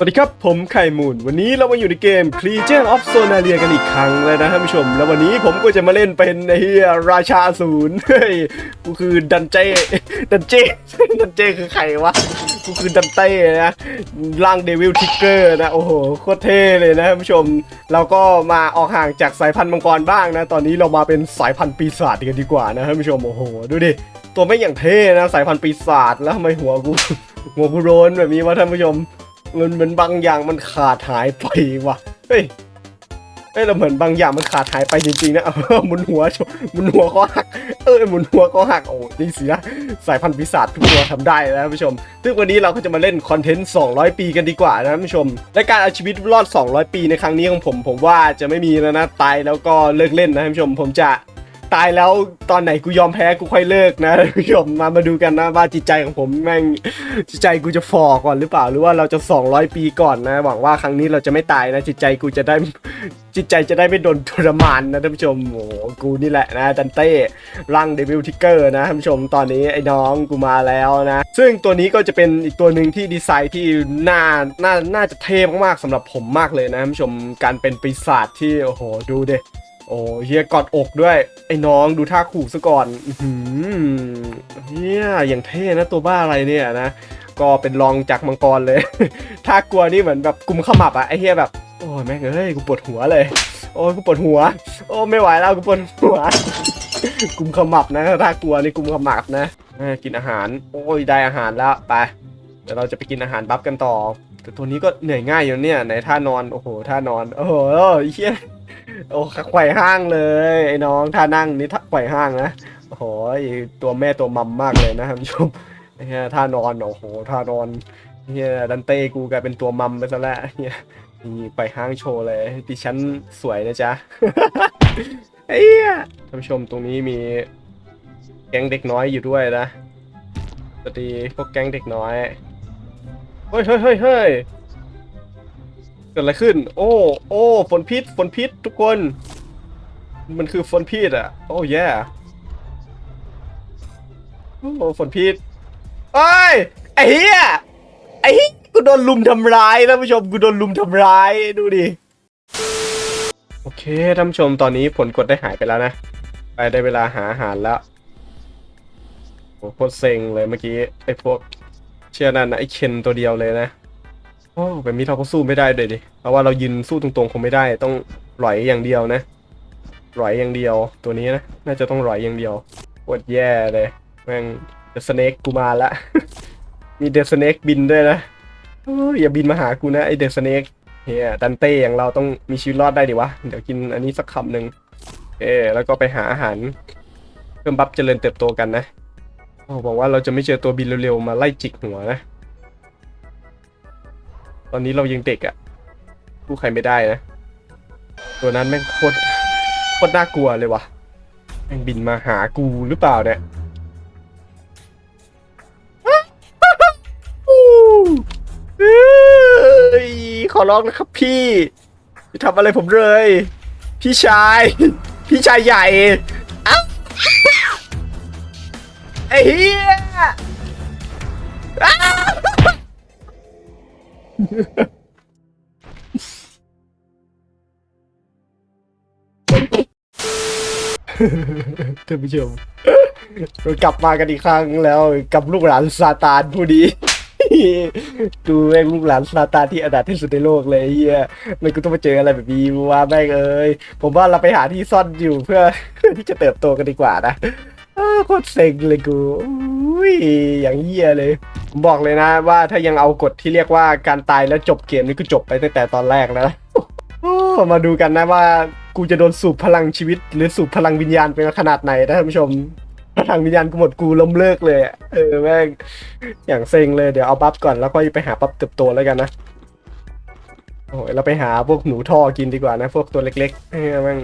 สวัสดีครับ ผมไข่มูนวันนี้เรามาอยู่ในเกม Creature of Sonaria กันอีกครั้งเลยนะท่านผู้ชม แล้ววันนี้ผมก็จะมาเล่นเป็นไอ้เฮียราชาอสูรเฮ้ยกูคือดันเจดันเจดันเจคือใครวะกูคือดันเต้นะร่างเดวิลทิกเกอร์นะ โอ้โห โคตรเท่เลยนะท่านผู้ชม เราก็มาออกห่างจากสายพันธุ์มังกรบ้างนะ ตอนนี้เรามาเป็นสายพันธุ์ปีศาจกันดีกว่านะท่านผู้ชม โอ้โห ดูดิ ตัวไม่อย่างเท่นะ สายพันธุ์ปีศาจแล้วทำไมหัวกูหัวกูโรนแบบนี้วะท่านผู้ชม มันเหมือนบางอย่างมันขาดหายไปว่ะ เฮ้ยเฮ้ยเราเหมือนบางอย่างมันขาดหายไปจริงๆนะเออหมุนหัวชหมุนหัวก็หัก เออหมุนหัวก็หักโอ้นี่สินะสายพันธุ์ปีศาจทุกตัวทำได้นะท่านผู้ชม ซึ่งวันนี้เราก็จะมาเล่นคอนเทนต์ 200 ปีกันดีกว่านะผู้ชม และการเอาชีวิตรอด 200 ปีในครั้งนี้ของผม ผมว่าจะไม่มีแล้วนะตายแล้วก็เลิกเล่นนะผู้ชม ผมจะ ตายแล้วตอนไหนกูยอมแพ้กูค่อยเลิกนะท่านผู้ชมมามาดูกันนะว่าจิตใจของผมแม่งจิตใจกูจะฝ่อก่อนหรือเปล่าหรือว่าเราจะ 200 ปีก่อนนะหวังว่าครั้งนี้เราจะไม่ตายนะจิตใจกูจะได้จิตใจจะได้ไม่โดนทรมานนะท่านผู้ชมโอ้กูนี่แหละนะดันเต้ร่างเดวิลทิกเกอร์นะท่านผู้ชมตอนนี้ไอ้น้องกูมาแล้วนะ ซึ่งตัวนี้ก็จะเป็นอีกตัวหนึ่งที่ดีไซน์ที่น่าน่าน่าจะเท่มากๆสำหรับผมมากเลยนะท่านผู้ชมการเป็นปีศาจที่โอ้โหดูเดิ โอ้เฮียกอดอกด้วย ไอ้น้องดูท่าขู่ซะก่อนหือเฮียอย่างเท่นะตัวบ้าอะไรเนี่ยนะ ก็เป็นรองจากมังกรเลยถ้ากลัวนี่เหมือนแบบกุมขมับอะไอ้เฮียแบบ โอ้ยแม่งเอ้ยกูปวดหัวเลย โอ้ยกูปวดหัว โอ้ไม่ไหวแล้วกูปวดหัว กุมขมับนะถ้ากลัวนี่กุมขมับนะกินอาหาร โอ้ยได้อาหารแล้วไปเดี๋ยวเราจะไปกินอาหารบัฟกันต่อ แต่ตัวนี้ก็เหนื่อยง่ายอยู่เนี่ยไหนท่านอน โอ้โหท่านอน โอ้โหไอ้เฮีย โอ้ไขว่ห้างเลยไอ้น้องท่านั่งนี่ท่าไขว่ห้างนะโอ้โหตัวแม่ตัวมัมมากเลยนะท่านผู้ชมไอ้เฮียท่านอนโอ้โหท่านอนเฮียดันเต้กูกลายเป็นตัวมัมไปซะแล้วเฮียนี่ไปห้างโชว์เลยดิฉันสวยนะจ๊ะเอ้ยท่านผู้ชมตรงนี้มีแก๊งเด็กน้อยอยู่ด้วยนะสวัสดีพวกแก๊งเด็กน้อยเฮ้ยเฮ้ยเฮ้ย เกิดอะไรขึ้น โอ้ โอ้ฝนพิษฝนพิษทุกคน มันคือฝนพิษอะ โอ้แย่โอ้ฝนพิษเอ้ยไอ้เหี้ยไอ้เหี้ยกูโดนลุมทำร้ายท่านผู้ชมกูโดนลุมทำร้ายดูดิโอเคท่านผู้ชมตอนนี้ผลกดได้หายไปแล้วนะ ไปได้เวลาหาอาหารแล้วโอ้โคตรเซ็งเลยเมื่อกี้ไอ้พวกเชื่อนั่นนะไอ้เคนตัวเดียวเลยนะ อ้แบบนี้เราก็สู้ไม่ได้เลยดิ เพราะว่าเรายืนสู้ตรงๆคงไม่ได้ ต้องหลอยอย่างเดียวนะหลอยอย่างเดียว ตัวนี้นะ น่าจะต้องหลอยอย่างเดียวปวดแย่เลย แม่งเดอะสเนกกูมาละ มีเดอะสเนกบินด้วยนะอย่าบินมาหากูนะไอเดอะสเนกเฮียดันเต้อย่างเราต้องมีชีวิตรอดได้ดิวะ เดี๋ยวกินอันนี้สักคำหนึ่งเออแล้วก็ไปหาอาหารเพิ่มบัฟเจริญเติบโตกันนะโอ้บอกว่าเราจะไม่เจอตัวบินเร็วๆมาไล่จิกหัวนะ ตอนนี้เรายังเด็กอะ่ะกู้ใครไม่ได้นะ ตัวนั้นแม่งโคตรโคตรน่ากลัวเลยวะแม่งบินมาหากูหรือเปล่าเนี่ยเขอร้องนะครับพี่อย่าทำอะไรผมเลย พี่ชาย พี่ชายใหญ่อ้าไอ้เหี้ยอ้ ท่านผู้ชมเรากลับมากันอีกครั้งแล้วกับลูกหลานซาตานผู้ดีดูแม่งลูกหลานซาตานที่อนาถที่สุดในโลกเลยเฮียไม่กูต้องมาเจออะไรแบบนี้ว่าแม่งเอ้ยผมว่าเราไปหาที่ซ่อนอยู่เพื่อที่จะเติบโตกันดีกว่านะ อ้าวโคตรเซ็งเลยกูอุ้ยอย่างเหี้ยเลยผมบอกเลยนะว่าถ้ายังเอากฎที่เรียกว่าการตายแล้วจบเกมนี่ก็จบไปตั้งแต่ตอนแรกแล้วนะมาดูกันนะว่ากูจะโดนสูบพลังชีวิต หรือสูบพลังวิญญาณเป็นขนาดไหนนะท่านผู้ชมพลังวิญญาณกูหมดกูล้มเลิกเลยอะเออแม่งอย่างเซ็งเลยเดี๋ยวเอาบัฟก่อนแล้วก็ไปหาบัฟเติบโตแล้วกันนะโอ้ยเราไปหาพวกหนูท่อกินดีกว่านะ พวกตัวเล็กๆเออแม่ง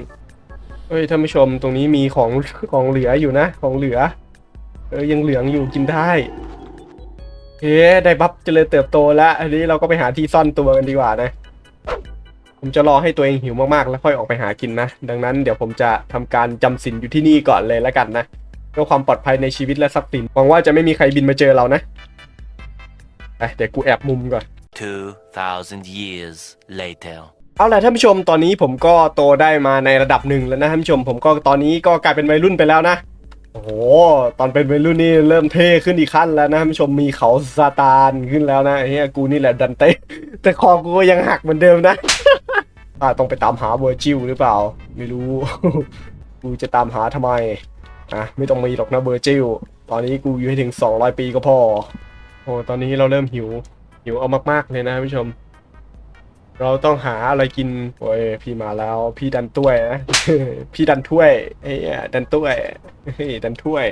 เฮ้ยท่านผู้ชมตรงนี้มีของของเหลืออยู่นะ ของเหลือ เออยังเหลืองอยู่กินได้เฮ้ได้บัฟเจริญเติบโตแล้วอันนี้เราก็ไปหาที่ซ่อนตัวกันดีกว่านะ ผมจะรอให้ตัวเองหิวมากๆ แล้วค่อยออกไปหากินนะ ดังนั้นเดี๋ยวผมจะทำการจำศีลอยู่ที่นี่ก่อนเลยแล้วกันนะเพื่อความปลอดภัยในชีวิตและทรัพย์สินหวังว่าจะไม่มีใครบินมาเจอเรานะเดี๋ยวกูแอบมุมก่อน2,000 years later. เอาล่ะท่านผู้ชมตอนนี้ผมก็โตได้มาในระดับหนึ่งแล้วนะท่านผู้ชม ผมก็ตอนนี้ก็กลายเป็นวัยรุ่นไปแล้วนะโอ้โหตอนเป็นวัยรุ่นนี่เริ่มเท่ขึ้นอีกขั้นแล้วนะท่านผู้ชมมีเขาซาตานขึ้นแล้วนะเฮียกูนี่แหละดันเต้แต่คอกูก็ยังหักเหมือนเดิมนะอ่าต้องไปตามหาเวอร์จิลหรือเปล่า ไม่รู้ กูจะตามหาทำไมอะไม่ต้องมีหรอกนะเวอร์จิลตอนนี้กูอยู่ให้ถึง 200 ปีก็พอโอ้ตอนนี้เราเริ่มหิวหิวเอามากๆเลยนะท่านผู้ชม เราต้องหาอะไรกิน โอ้ยพี่มาแล้ว พี่ดันถ้วยนะพี่ดันถ้วยเฮ้ยดันถ้วยเฮ้ยดันถ้วย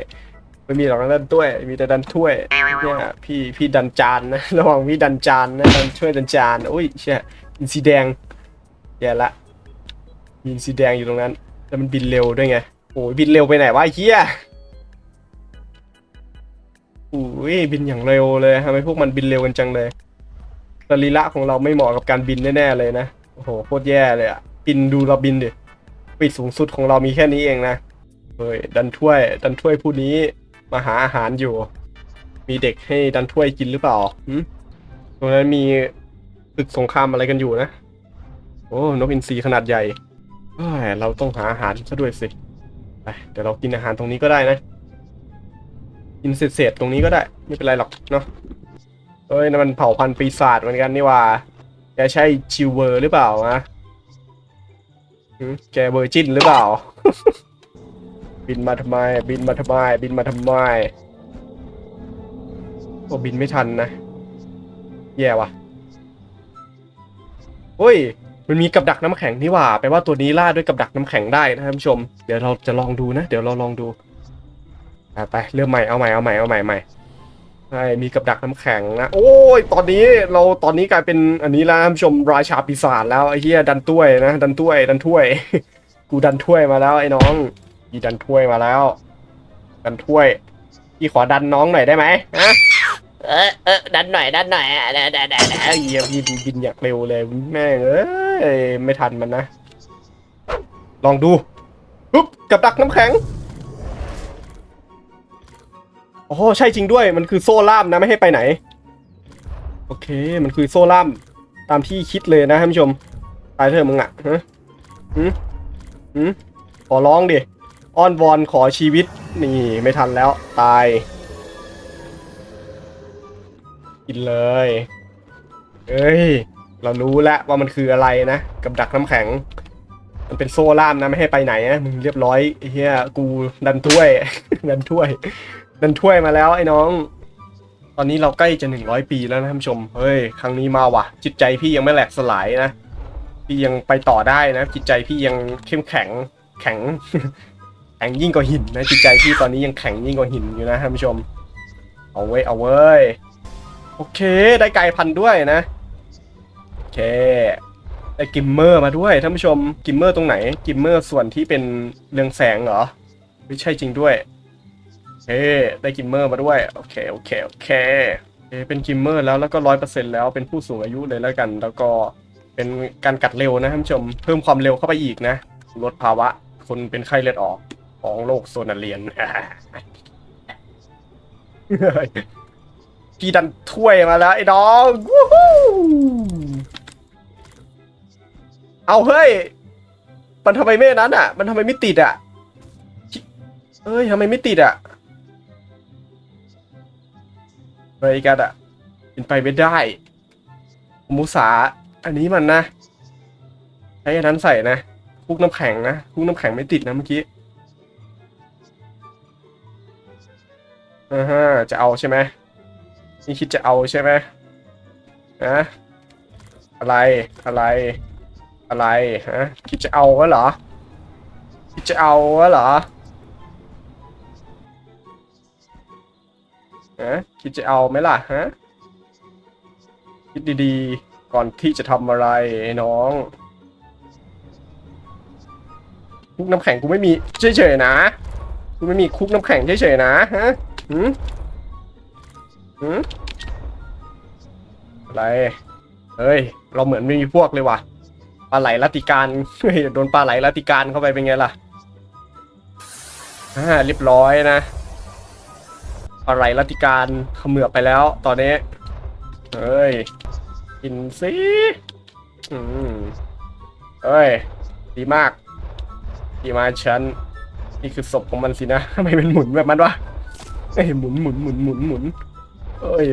ไม่มีหรอกนะดันถ้วย มีแต่ดันถ้วยเนี่ยพี่พี่ดันจานนะระหว่างพี่ดันจานนะดันช่วยดันจานอุ้ยเชี่ยอินซีแดงแย่ละมีอินซีแดงอยู่ตรงนั้น แล้วมันบินเร็วด้วยไงโอ้ยบินเร็วไปไหนวะไอ้เฮียอุ้ยบินอย่างเร็วเลยทำไมพวกมันบินเร็วกันจังเลย สรีระของเราไม่เหมาะกับการบินแน่ๆเลยนะ โอ้โหโคตรแย่เลยอะบินดูเราบินดิปีกสูงสุดของเรามีแค่นี้เองนะเฮ้ยดันถ้วย ดันถ้วยผู้นี้มาหาอาหารอยู่ มีเด็กให้ดันถ้วยกินหรือเปล่าหืมตรงนั้นมีตึกสงครามอะไรกันอยู่นะ โอ้นกอินทรีขนาดใหญ่เอ้ยเราต้องหาอาหารซะด้วยสิไปเดี๋ยวเรากินอาหารตรงนี้ก็ได้นะ กินเศษๆตรงนี้ก็ได้ ไม่เป็นไรหรอกเนาะ เอ้ยนั่นมันเผ่าพันธุ์ปีศาจเหมือนกันนี่หว่า แกใช่ชิวเวอร์หรือเปล่านะหึแกเวอร์จินหรือเปล่า บินมาทำไม บินมาทำไม บินมาทำไมโอ้บินไม่ทันนะ แย่ว่ะเฮ้ย มันมีกับดักน้ำแข็งนี่หว่าแปลว่าตัวนี้ล่าด้วยกับดักน้ำแข็งได้นะท่านผู้ชม เดี๋ยวเราจะลองดูนะ เดี๋ยวเราลองดูไปเริ่มใหม่ เอาใหม่ เอาใหม่ เอาใหม่ใหม่ ใช่มีกับดักน้ำแข็งนะ โอ้ย ตอนนี้เราตอนนี้กลายเป็นอันนี้แล้วท่านผู้ชมราชาปีศาจแล้วไอ้เหี้ยดันถ้วยนะ ดันถ้วย ดันถ้วย กูดันถ้วยมาแล้วไอ้น้องพี่ดันถ้วยมาแล้ว ดันถ้วยพี่ขอดันน้องหน่อยได้ไหมฮะเออเออดันหน่อยดันหน่อยอะเดี๋ยวเดี๋ยวเดี๋ยวเดี๋ยวไอ้เหี้ยพี่บินอย่างเร็วเลยแม่งเอ้ยไม่ทันมันนะ ลองดูปุ๊บกับดักน้ำแข็ง โอ้ใช่จริงด้วยมันคือโซ่ล่ามนะไม่ให้ไปไหน โอเคมันคือโซ่ล่ามตามที่คิดเลยนะท่านผู้ชม ตายเถอะมึงอะฮะหืมหืมขอร้องดิอ้อนวอนขอชีวิตนี่ไม่ทันแล้วตายกินเลยเอ้ย เรารู้แล้วว่ามันคืออะไรนะ กับดักน้ำแข็ง มันเป็นโซ่ล่ามนะไม่ให้ไปไหนนะมึงเรียบร้อยเฮียกูดันถ้วย ดันถ้วย ดันถ้วยมาแล้วไอ้น้อง ตอนนี้เราใกล้จะหนึ่งร้อยปีแล้วนะท่านผู้ชม เฮ้ย ครั้งนี้มาว่ะ จิตใจพี่ยังไม่แหลกสลายนะ พี่ยังไปต่อได้นะ จิตใจพี่ยังเข้มแข็ง แข็ง แข็งยิ่งกว่าหินนะ จิตใจพี่ตอนนี้ยังแข็งยิ่งกว่าหินอยู่นะท่านผู้ชม เอาเว้ย เอาเว้ย โอเค ได้ไก่พันด้วยนะ โอเค ได้กิมเมอร์มาด้วยท่านผู้ชม กิมเมอร์ตรงไหน กิมเมอร์ส่วนที่เป็นเรืองแสงเหรอ ไม่ใช่จริงด้วย เฮ้ได้กิมเมอร์มาด้วย โอเค โอเค โอเค เป็นกิมเมอร์แล้วแล้วก็ร้อยเปอร์เซ็นแล้วเป็นผู้สูงอายุเลยแล้วกัน แล้วก็เป็นการกัดเร็วนะท่านผู้ชม เพิ่มความเร็วเข้าไปอีกนะ ลดภาวะคนเป็นไข้เลือดออกของโรคโซนาเลียนพี่ดันถ้วยมาแล้ว ไอ้น้องเอาเฮ้ย มันทำไมไม่นั้นอะ มันทำไมไม่ติดอะ เอ้ยทำไมไม่ติดอะ เฮ้ยกันอะเป็นไปไม่ได้มูสา อันนี้มันนะใช้อันนั้นใส่นะคุกน้ำแข็งนะคุกน้ำแข็งไม่ติดนะเมื่อกี้อ่าฮะจะเอาใช่ไหมนี่คิดจะเอาใช่ไหมฮะอะไรอะไร อะไรฮะคิดจะเอาวะเหรอคิดจะเอาวะเหรอ ฮะคิดจะเอาไหมล่ะฮะคิดดีๆ ก่อนที่จะทำอะไรน้องคุกน้ำแข็งกูไม่มีเฉยๆนะกูไม่มีคุกน้ำแข็งเฉยๆนะฮะหืมหืมอะไรเฮ้ย เราเหมือนไม่มีพวกเลยว่ะปลาไหลลัติการเฮ้ยโดนปลาไหลลัตติการเข้าไปเป็นไงล่ะอ่าเรียบร้อยนะ ปลาไหลลัติการเขมือบไปแล้วตอนนี้ เฮ้ย กินสิอืมเอ้ย ดีมาก ดีมากฉัน นี่คือศพของมันสินะทำไมเป็นหมุนแบบมันวะเอ้ยหมุนหมุนหมุนหมุนหมุนเอ้ย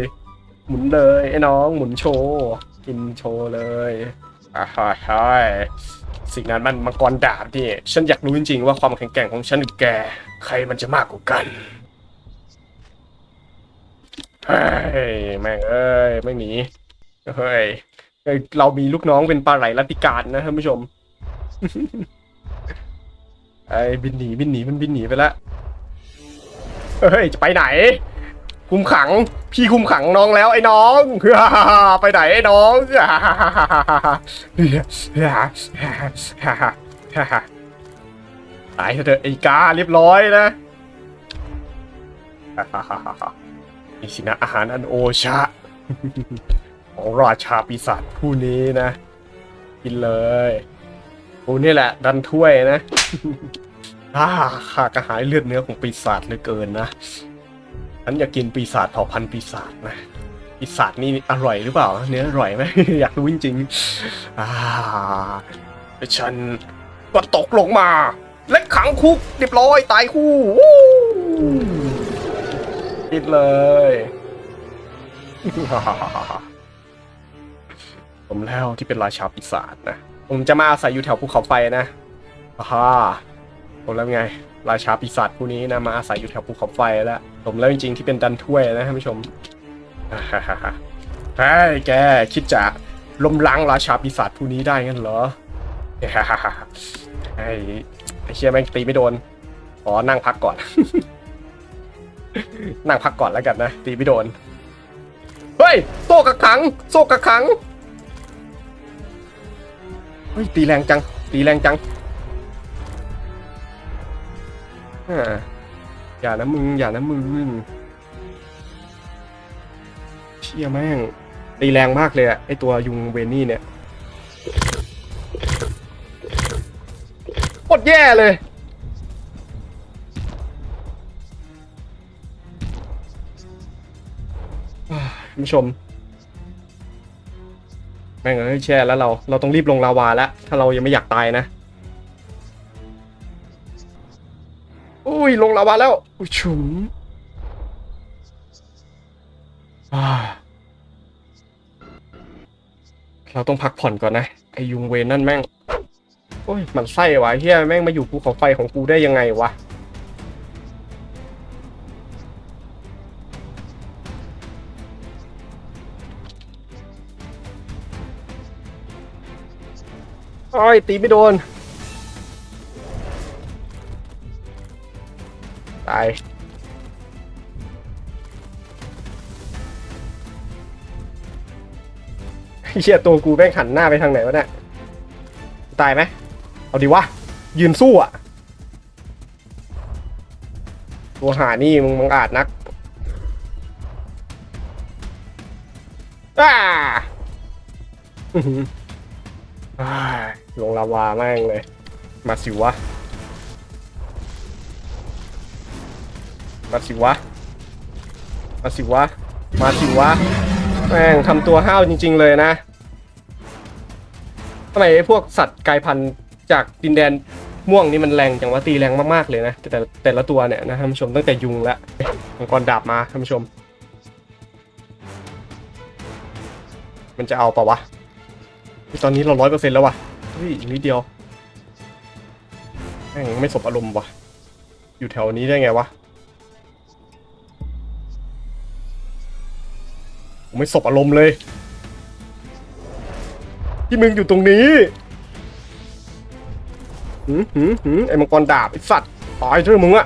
หมุนเลยไอ้น้องหมุนโชว์กินโชว์เลยอ่าฮ่าฮ่าสิ่งนั้นมันมังกรดาบนี่ ฉันอยากรู้จริงๆว่าความแข็งแกร่งของฉันกับแก ใครมันจะมากกว่ากัน เฮ้ยแม่งเอ้ยไม่หนีเฮ้ยเรามีลูกน้องเป็นปลาไหลลัตติการนะท่านผู้ชมไอ้บินหนีบินหนีมันบินหนีไปแล้วเฮ้ยจะไปไหน คุมขัง พี่คุมขังน้องแล้วไอ้น้องไปไหนไอ้น้องตายเถอะไอ้กาเรียบร้อยนะ นี่สินะอาหารอันโอชะ ของราชาปีศาจผู้นี้นะ กินเลยกูนี่แหละ ดันถ้วยนะอ่าข้ากระหายเลือดเนื้อของปีศาจเหลือเกินนะฉันอยากกินปีศาจเผ่าพันธุ์ปีศาจนะปีศาจนี่อร่อยหรือเปล่า เนื้ออร่อยไหม อยากรู้จริงๆอ่าฉันก็ตกลงมา และขังคุกเรียบร้อยตายคู่ คิดเลย ผมแล้วที่เป็นราชาปีศาจนะ ผมจะมาอาศัยอยู่แถวภูเขาไฟนะอ่าผมแล้วไง ราชาปีศาจผู้นี้นะมาอาศัยอยู่แถวภูเขาไฟแล้ว ผมแล้วจริงๆที่เป็นดันถ้วยนะท่านผู้ชมฮ่าฮ่าฮ่าเฮ้ยแกคิดจะล้มล้างราชาปีศาจผู้นี้ได้งั้นเหรอฮ่าฮ่าฮ่าไอ้ไอ้เชี่ยแม่งตีไม่โดนขอนั่งพักก่อน นั่งพักก่อนแล้วกันนะตีไม่โดน เฮ้ยโซ่กักขัง โซ่กักขัง เฮ้ย ตีแรงจัง ตีแรงจังอย่านะมึง อย่านะมึง เชี่ยแม่ง ตีแรงมากเลยอะไอตัวยุงเวนนี่เนี่ยโคตรแย่เลย คุณผู้ชม แม่งเอ้ยแช่แล้วเรา เราต้องรีบลงลาวาแล้ว ถ้าเรายังไม่อยากตายนะอุ้ยลงลาวาแล้วอุ้ยฉุมเราต้องพักผ่อนก่อนนะ ไอยุงเวนนั่นแม่ง โอ้ยมันไส้วะเฮียแม่งมาอยู่ภูเขาไฟของกูได้ยังไงวะ โอ้ยตีไม่โดน ตายเชี่ยตัวกูแม่งหันหน้าไปทางไหนวะเนี่ย ตายไหม เอาดีวะ ยืนสู้อะ ตัวหานี่มึงมังอาจนักอ้าอื้อหืออ้า ลงลาวาแม่งเลย มาสิวะ มาสิวะ มาสิวะ มาสิวะ แม่งทำตัวห้าวจริง ๆ เลยนะทำไมไอ้พวกสัตว์กายพันธุ์จากดินแดนม่วงนี่มันแรงจังว่าตีแรงมากๆเลยนะ แต่แต่ละตัวเนี่ยนะท่านผู้ชมตั้งแต่ยุงละมังกรดาบมาท่านผู้ชม มันจะเอาปล่าวะ ตอนนี้เราร้อยเปอร์เซ็นต์แล้ววะ ฮ้ยอีกนิดเดียวแม่งไม่สบอารมณ์วะอยู่แถวนี้ได้ไงวะผมไม่สบอารมณ์เลย ที่มึงอยู่ตรงนี้หืมหืมหืมไอ้มังกรดาบไอ้สัตว์ตายเถอะมึงอะ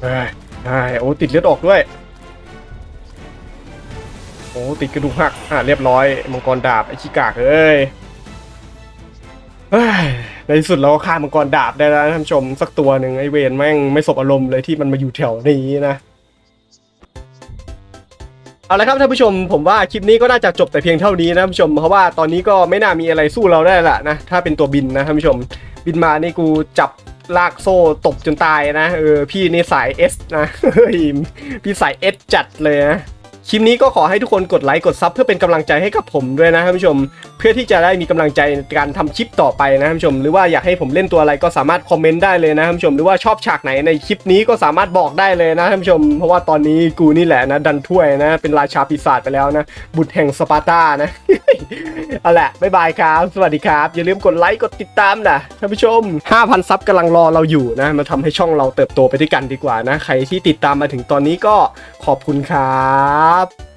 เฮ้ยเฮ้ยโอ้ติดเลือดออกด้วย โอ้ติดกระดูกหัก อะเรียบร้อยมังกรดาบไอ้ขี้กากเอ้ยในที่สุดเราก็ฆ่ามังกรดาบได้แล้วท่านผู้ชมสักตัวหนึ่งไอเวนแม่งไม่สบอารมณ์เลยที่มันมาอยู่แถวนี้นะเอาละครับท่านผู้ชมผมว่าคลิปนี้ก็น่าจะจบแต่เพียงเท่านี้นะท่านผู้ชมเพราะว่าตอนนี้ก็ไม่น่ามีอะไรสู้เราได้ละนะถ้าเป็นตัวบินนะท่านผู้ชม บินมานี่กูจับลากโซ่ตบจนตายนะเออพี่นี่สาย S นะเฮ้ยพี่สาย S จัดเลยนะ คลิปนี้ก็ขอให้ทุกคนกดไลค์กดซับเพื่อเป็นกำลังใจให้กับผมด้วยนะท่านผู้ชม เพื่อที่จะได้มีกำลังใจในการทำคลิปต่อไปนะท่านผู้ชม หรือว่าอยากให้ผมเล่นตัวอะไรก็สามารถคอมเมนต์ได้เลยนะท่านผู้ชม หรือว่าชอบฉากไหนในคลิปนี้ก็สามารถบอกได้เลยนะท่านผู้ชม เพราะว่าตอนนี้กูนี่แหละนะดันถ้วยนะ เป็นราชาปีศาจไปแล้วนะ บุตรแห่งสปาร์ตานะ เอาละบ๊ายบายครับ สวัสดีครับ อย่าลืมกดไลค์ กดติดตามนะท่านผู้ชม 5,000 ซับกำลังรอเราอยู่นะ มาทำให้ช่องเราเติบโตไปด้วยกันดีกว่านะ ใครที่ติดตามมาถึงตอนนี้ก็ขอบคุณครับ